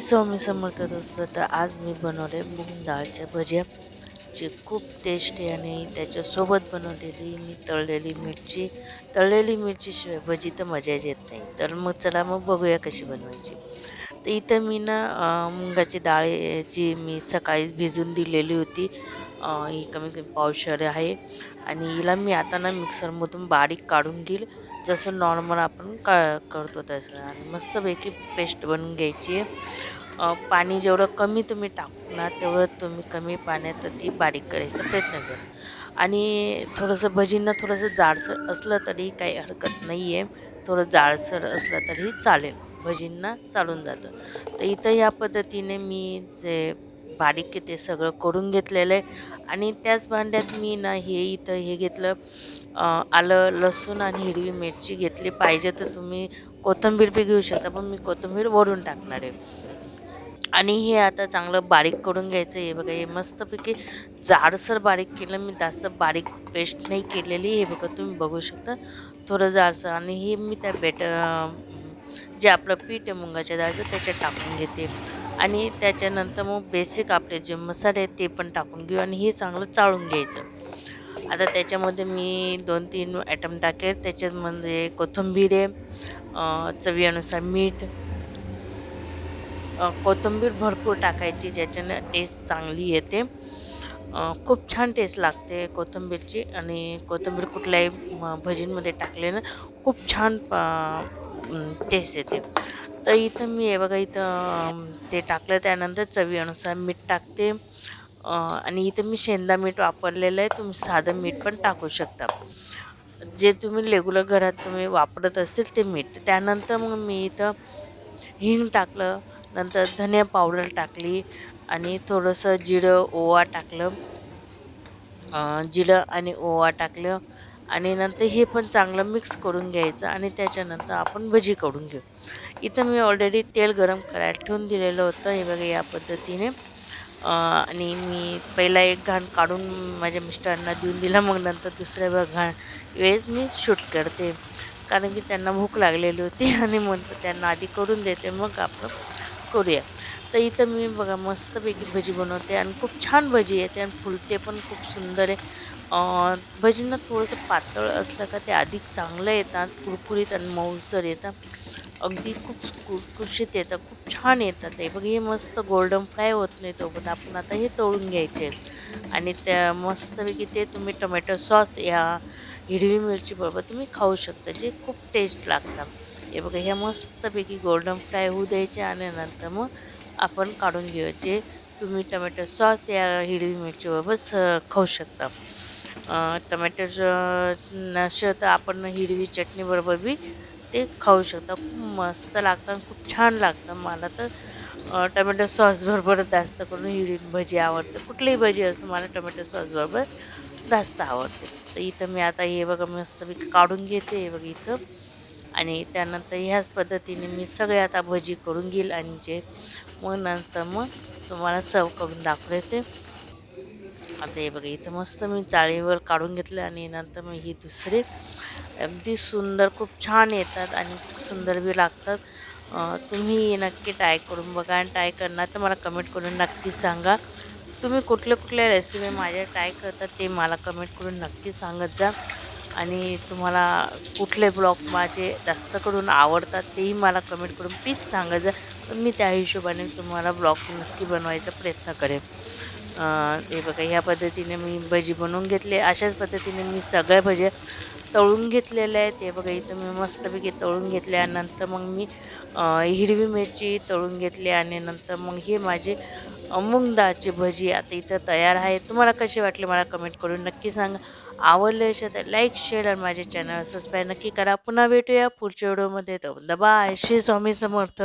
स्वामी समर्थ दोस्त. तर आज मी बनवले मूग डाळच्या भज्या जे खूप टेस्टी आणि त्याच्यासोबत बनवलेली मी तळलेली मिरची. तळलेली मिरचीशिवाय भजी तर मजाच येत नाही. तर मग चला मग बघूया कशी बनवायची. तर इथं मी ना मुंगाची मुगाची डाळीची मी सकाळी भिजून दिलेली होती. ही कमी कमी पावशर आहे. आणि हिला मी आता ना मिक्सरमधून बारीक काढून घेईल. जसं नॉर्मल आपण का करतो तसं. आणि मस्तपैकी पेस्ट बनवून घ्यायची आहे. पाणी जेवढं कमी तुम्ही टाकू ना तेवढं तुम्ही कमी पाण्यात ती बारीक करायचा प्रयत्न करा. आणि थोडंसं भजींना थोडंसं जाडसर असलं तरी काही हरकत नाही आहे थोडं जाडसर असलं तरी चालेल. भजींना चालून जातं. तर इथं या पद्धतीने मी जे बारीक ते सगळं करून घेतलेलं आहे. आणि त्याच भांड्यात मी ना हे इथं हे घेतलं आलं लसूण आणि हिरवी मिरची घेतली. पाहिजे तर तुम्ही कोथिंबीर बी घेऊ शकता पण मी कोथिंबीर वरून टाकणार आहे. आणि हे आता चांगलं बारीक करून घ्यायचं हे बघा हे मस्तपैकी जाडसर बारीक केलं. मी जास्त बारीक पेस्ट नाही केलेली हे बघा तुम्ही बघू शकता. थोडं जाडसर आणि हे मी त्या बेट जे आपलं पीठ आहे मुगाच्या डाळचं त्याच्यात टाकून घेते. आणि त्याच्यानंतर मग बेसिक आपले जे मसाले आहेत ते पण टाकून घेऊ आणि हे चांगलं चाळून घ्यायचं. आता त्याच्यामध्ये मी दोन तीन ॲटम टाकेल. त्याच्यामध्ये कोथिंबीर आहे अं, चवीनुसार मीठ कोथिंबीर भरपूर टाकायची ज्याच्यानं टेस्ट चांगली येते. खूप छान टेस्ट लागते कोथिंबीरची आणि कोथिंबीर कुठल्याही म, भजींमध्ये टाकल्यानं खूप छान टेस्ट येते. तर इथं मी हे बघा इथं ते टाकलं त्यानंतर चवीनुसार मीठ टाकते. आणि इथं मी शेंदा मीठ वापरलेलं आहे तुम्ही साधं मीठ पण टाकू शकता. जे तुम्ही रेग्युलर घरात तुम्ही वापरत असेल ते मीठ. त्यानंतर मग मी इथं हिंग टाकलं नंतर धनिया पावडर टाकली आणि थोडंसं जिरं ओवा टाकलं. जिरं आणि ओवा टाकलं. आणि नंतर हे पण चांगलं मिक्स करून घ्यायचं आणि त्याच्यानंतर आपण भजी काढून घेऊ. इथं मी ऑलरेडी तेल गरम करायला ठेवून दिलेलं होतं. हे बघा या पद्धतीने. आणि मी पहिला एक घाण काढून माझ्या मिस्टरांना देऊन दिला. मग नंतर दुसऱ्या घाण वेळेस मी शूट करते. कारण की त्यांना भूक लागलेली होती आणि म्हणतो त्यांना आधी करून देते. मग आपण करूया. तर इथं मी बघा मस्तपैकी भजी बनवते आणि खूप छान भजी येते आणि फुलते पण खूप सुंदर आहे. भजनं थोडंसं पातळ असलं का ते अधिक चांगलं येतात कुरकुरीत आणि मऊसर येतात. अगदी खूप कुरकुशीत येतात खूप छान येतात ते. बघ हे मस्त गोल्डन फ्राय होत नाही तोपर्यंत आपण आता हे तळून घ्यायचे आणि त्या मस्तपैकी ते तुम्ही टोमॅटो सॉस या हिरवी मिरची बरोबर तुम्ही खाऊ शकता जे खूप टेस्ट लागतात. हे बघा ह्या मस्तपैकी गोल्डन फ्राय होऊ द्यायचे आणि नंतर मग आपण काढून घ्यायचे. तुम्ही टोमॅटो सॉस या हिरवी मिरचीबरोबर स खाऊ शकता. टोमॅटो नसेल तर आपण हिरवी चटणीबरोबर बी ते खाऊ शकता. खूप मस्त लागतं आणि खूप छान लागतं. मला तर टमॅटो टोमॅटो सॉसबरोबर जास्त करून हिरवी भजी आवडते. कुठलीही भजी असो मला टोमॅटो सॉसबरोबर जास्त आवडते. तर इथं मी आता हे बघा मस्त मी काढून घेते हे बघा इथं. आणि त्यानंतर ह्याच पद्धतीने मी सगळे आता भजी करून घेईल. आणि जे मग नंतर मग तुम्हाला सर्व करून दाखवते. आता हे बघा इथं मस्त मी चाळीवर काढून घेतलं आणि नंतर मग ही दुसरी. अगदी सुंदर खूप छान येतात आणि सुंदर बी लागतात. तुम्ही नक्की ट्राय करून बघा आणि ट्राय करणार तर मला कमेंट करून नक्की सांगा. तुम्ही कुठल्या कुठल्या रेसिपी माझ्या ट्राय करतात ते मला कमेंट करून नक्की सांगत जा. आणि तुम्हाला कुठले ब्लॉग माझे जास्त करून आवडतात तेही मला कमेंट करून प्लीज सांगत जा. तर मी त्या हिशोबाने तुम्हाला ब्लॉग नक्की बनवायचा प्रयत्न करेन. हे बघा ह्या पद्धतीने मी भजी बनवून घेतले. अशाच पद्धतीने मी सगळ्या भज्या तळून घेतलेल्या आहेत. हे बघा इथं मी मस्तपैकी तळून घेतल्या नंतर मग मी हिरवी मिरची तळून घेतली आणि नंतर मग हे माझे अं, मूग डाळची भजी आता इथं तयार आहे तुम्हाला कशी वाटली मला कमेंट करून नक्की सांगा. आवडले असेल तर लाईक शेअर आणि माझे चॅनल सबस्क्राईब नक्की करा. पुन्हा भेटूया पुढच्या व्हिडिओमध्ये तर बाय श्री स्वामी समर्थ.